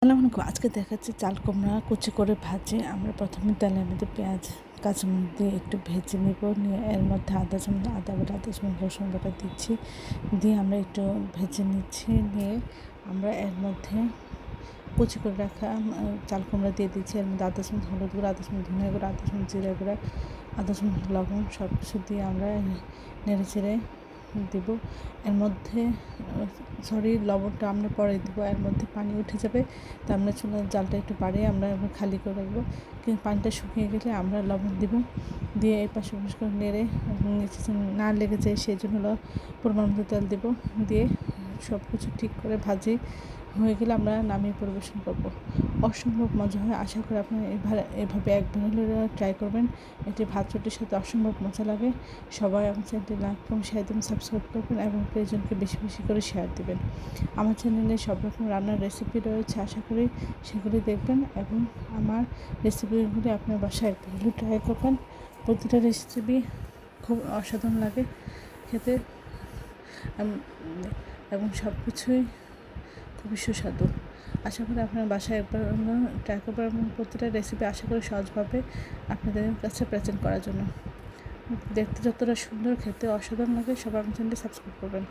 আসসালামু আলাইকুম আজকে দেখাচ্ছি চাল কুমড়া কুচি করে ভাজে। আমরা প্রথমে তেলের মধ্যে পেঁয়াজ, কাঁচামরিচ দিয়ে একটু ভেজে নেব। নিয়ে এর মধ্যে আদা চামচ আদা বাটা আদা চামচ রসুন বাটা দিচ্ছি। দিয়ে আমরা একটু ভেজে নিচ্ছি। নিয়ে আমরা এর মধ্যে কুচি করে রাখা চাল কুমড়া দিয়ে দিচ্ছি। এর মধ্যে আদা চামচ হলুদ গুঁড়ো, আদা চামচ ধনিয়া গুঁড়ো, আদা চামচ জিরা গুঁড়ো, আদা চামচ লবণ সব কিছু দিয়ে আমরা নেড়ে চেড়ে দেব। এর মধ্যে সরি লবণটা আমরা পরে দেবো। এর মধ্যে পানি উঠে যাবে। তা আমরা চুলার জালটা একটু বাড়িয়ে আমরা এবার খালি করে রাখব কিন্তু পানিটা শুকিয়ে গেলে আমরা লবণ দেব। দিয়ে এই পাশে করে নেড়ে নিচে না লেগে যায় সেই জন্য পরিমাণ মতো তেল দেবো। দিয়ে সব কিছু ঠিক করে ভাজি হয়ে গেলে আমরা নামিয়ে পরিবেশন করব। অসম্ভব মজা হয়। আশা করি আপনারা এভাবে এভাবে একবার হলেও ট্রাই করবেন। এটি ভাত রুটির সাথে অসম্ভব মজা লাগে। সবাই আমার চ্যানেলটি লাইক করুন শেয়ার দিন সাবস্ক্রাইব করবেন এবং প্রিয়জনকে বেশি বেশি করে শেয়ার দেবেন। আমার চ্যানেলে সব রকম রান্নার রেসিপি রয়েছে, আশা করি সেগুলি দেখবেন এবং আমার রেসিপিগুলি আপনার বাসায় একবার হলেও ট্রাই করবেন। প্রতিটা রেসিপি খুব অসাধারণ লাগে খেতে। এবং সব কিছুই খুবই সুস্বাদু। আশা করি আপনার বাসায় একবার ট্রাই প্রতিটা রেসিপি আশা করি সহজভাবে আপনাদের কাছে প্রেজেন্ট করার জন্য। দেখতে যতটা সুন্দর খেতে অসাধারণ লাগে সবার চ্যানেলটি সাবস্ক্রাইব করবেন।